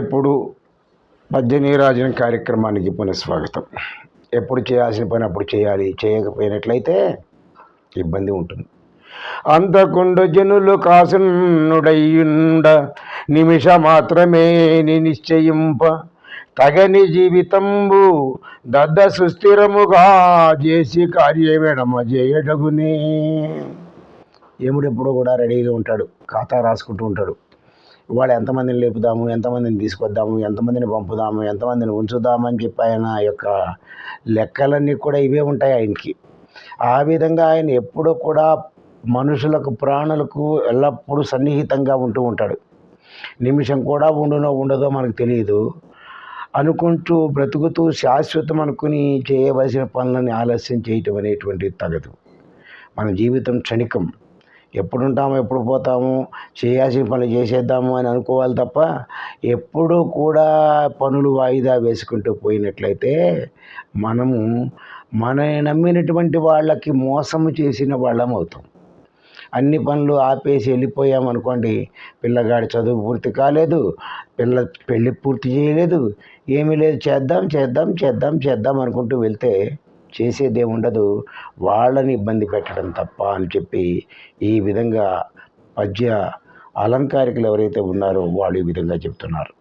ఎప్పుడు పద్య నీరాజన కార్యక్రమానికి పునఃస్వాగతం ఎప్పుడు చేయాల్సిన పని అప్పుడు చేయాలి. చేయకపోయినట్లయితే ఇబ్బంది ఉంటుంది. అంతకుండు జనులు కాసునుడయ్యుండ నిమిష మాత్రమే నిశ్చయింప తగని జీవితంబు దద్ద సుస్థిరముగా చేసి కార్యమెడమ చేయడగునే ఏముడు ఎప్పుడూ కూడా రెడీగా ఉంటాడు. ఖాతా రాసుకుంటూ ఉంటాడు. ఇవాళ ఎంతమందిని లేపుదాము ఎంతమందిని తీసుకొద్దాము ఎంతమందిని పంపుదాము ఎంతమందిని ఉంచుదామని చెప్పి ఆయన యొక్క లెక్కలన్నీ కూడా ఇవే ఉంటాయి ఆయనకి. ఆ విధంగా ఆయన ఎప్పుడూ కూడా మనుషులకు ప్రాణులకు ఎల్లప్పుడూ సన్నిహితంగా ఉంటూ ఉంటాడు. నిమిషం కూడా ఉండునో ఉండదో మనకు తెలియదు. అనుకుంటూ బ్రతుకుతూ శాశ్వతం అనుకుని చేయవలసిన పనులని ఆలస్యం చేయటం అనేటువంటిది తగదు. మన జీవితం క్షణికం. ఎప్పుడు ఉంటాము ఎప్పుడు పోతాము చేయాల్సిన పనులు చేసేద్దాము అని అనుకోవాలి తప్ప ఎప్పుడూ కూడా పనులు వాయిదా వేసుకుంటూ పోయినట్లయితే మనము మన నమ్మినటువంటి వాళ్ళకి మోసము చేసిన వాళ్ళం అవుతాం. అన్ని పనులు ఆపేసి వెళ్ళిపోయాం అనుకోండి పిల్లగాడి చదువు పూర్తి కాలేదు పిల్ల పెళ్ళి పూర్తి చేయలేదు ఏమీ లేదు చేద్దాం చేద్దాం చేద్దాం చేద్దాం అనుకుంటూ వెళ్తే చేసేదే ఉండదు వాళ్ళని ఇబ్బంది పెట్టడం తప్ప అని చెప్పి ఈ విధంగా పద్య అలంకారికులు ఎవరైతే ఉన్నారో వాళ్ళు ఈ విధంగా చెప్తున్నారు.